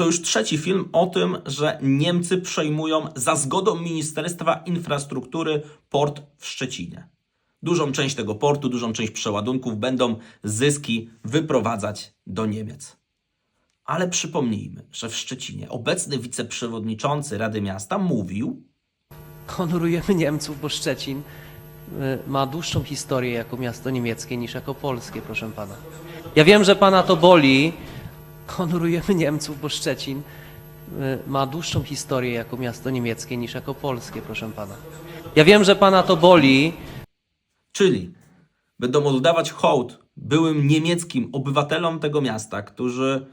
To już trzeci film o tym, że Niemcy przejmują za zgodą Ministerstwa Infrastruktury port w Szczecinie. Dużą część tego portu, dużą część przeładunków będą zyski wyprowadzać do Niemiec. Ale przypomnijmy, że w Szczecinie obecny wiceprzewodniczący Rady Miasta mówił, Honorujemy Niemców, bo Szczecin y, ma dłuższą historię jako miasto niemieckie niż jako polskie, proszę pana. Ja wiem, że pana to boli. Honorujemy Niemców, bo Szczecin y, ma dłuższą historię jako miasto niemieckie niż jako polskie, proszę pana. Ja wiem, że pana to boli. Czyli będą oddawać hołd byłym niemieckim obywatelom tego miasta, którzy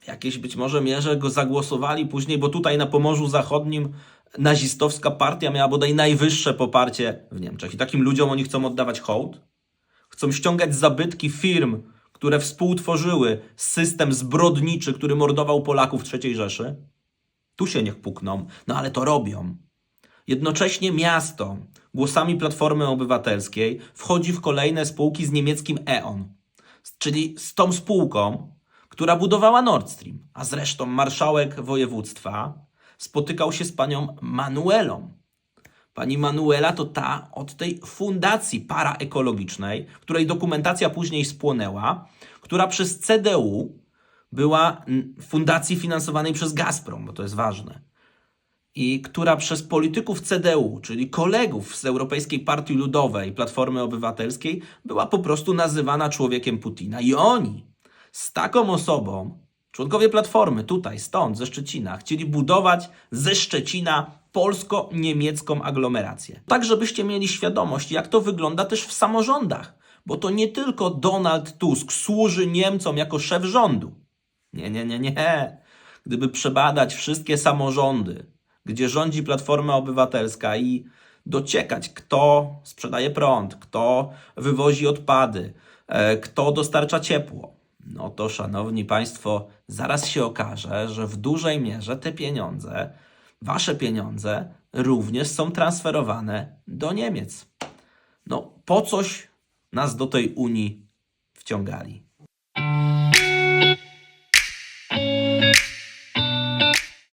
w jakiejś być może mierze go zagłosowali później, bo tutaj na Pomorzu Zachodnim nazistowska partia miała bodaj najwyższe poparcie w Niemczech. I takim ludziom oni chcą oddawać hołd? Chcą ściągać zabytki firm, które współtworzyły system zbrodniczy, który mordował Polaków III Rzeszy? Tu się niech pukną, no ale to robią. Jednocześnie miasto głosami Platformy Obywatelskiej wchodzi w kolejne spółki z niemieckim E.ON, czyli z tą spółką, która budowała Nord Stream. A zresztą marszałek województwa spotykał się z panią Manuelą. Pani Manuela to ta od tej fundacji paraekologicznej, której dokumentacja później spłonęła, która przez CDU była fundacji finansowanej przez Gazprom, bo to jest ważne i która przez polityków CDU, czyli kolegów z Europejskiej Partii Ludowej, Platformy Obywatelskiej, była po prostu nazywana człowiekiem Putina. I oni z taką osobą, członkowie Platformy, tutaj, stąd, ze Szczecina, chcieli budować ze Szczecina polsko-niemiecką aglomerację. Tak, żebyście mieli świadomość, jak to wygląda też w samorządach, bo to nie tylko Donald Tusk służy Niemcom jako szef rządu. Nie, nie, nie, nie. Gdyby przebadać wszystkie samorządy, gdzie rządzi Platforma Obywatelska i dociekać, kto sprzedaje prąd, kto wywozi odpady, e, kto dostarcza ciepło, no to, szanowni państwo, zaraz się okaże, że w dużej mierze te pieniądze, wasze pieniądze, również są transferowane do Niemiec. No, po coś nas do tej Unii wciągali.